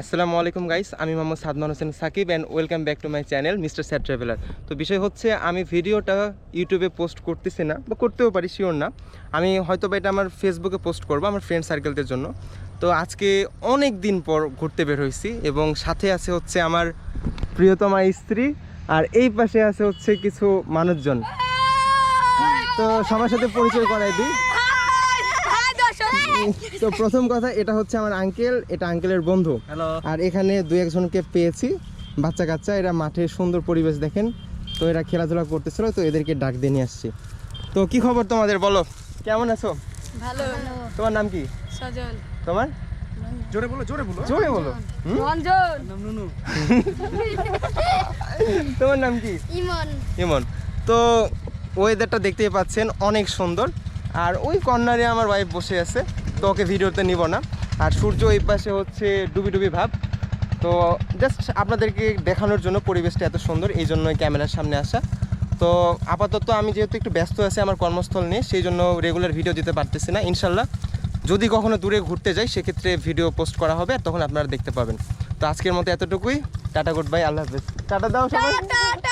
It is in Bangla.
আসসালামু আলাইকুম গাইস আমি Mohammad Sadman Hossain Sakib and welcome back to my channel mister sir traveller তো বিষয় হচ্ছে, আমি ভিডিওটা ইউটিউবে পোস্ট করতেছি না, বা করতেও পারি শিওর না। আমি হয়তো বা এটা আমার ফেসবুকে পোস্ট করব, আমার ফ্রেন্ড সার্কেলদের জন্য। তো আজকে অনেক দিন পর ঘুরতে বের হয়েছি এবং সাথে আছে হচ্ছে আমার প্রিয়তমা স্ত্রী, আর এই পাশে আছে হচ্ছে কিছু মানুষজন। তো সবার সাথে পরিচয় করাই দিই। তো প্রথম কথা এটা হচ্ছে আমার আঙ্কেল এটা আঙ্কেলের বন্ধু। আর এখানে দুই একজনকে পেয়েছি বাচ্চা কাচ্চা এরা মাঠে সুন্দর পরিবেশ দেখেন। তো এরা খেলাধুলা করতেছিল তো এদেরকে ডাক দিয়ে নিয়ে আসছি। তো কি খবর তোমাদের বলো? কেমন আছো? ভালো। তোমার নাম কি? সজল। তোমার? জোরে বলো জোরে বলো। জোরে বলো। রঞ্জন। তোমার নাম কি? ইমন। ইমন। তো ওয়েদারটা দেখতেই পাচ্ছেন অনেক সুন্দর। আর ওই কর্নারে আমার ওয়াইফ বসে আছে, তো ওকে ভিডিওতে নিব না। আর সূর্য এই পাশে হচ্ছে ডুবি ডুবি ভাব। তো জাস্ট আপনাদেরকে দেখানোর জন্য পরিবেশটা এত সুন্দর, এই জন্যই ক্যামেরার সামনে আসা। তো আপাতত আমি যেহেতু একটু ব্যস্ত আছি আমার কর্মস্থল নিয়ে, সেই জন্য রেগুলার ভিডিও দিতে পারতেছি না, ইনশাল্লাহ। যদি কখনো দূরে ঘুরতে যাই, সেক্ষেত্রে ভিডিও পোস্ট করা হবে তখন আপনারা দেখতে পাবেন। তো আজকের মতো এতটুকুই। টাটা গুড বাই আল্লাহ হাফেজ। টাটা দাও সবাই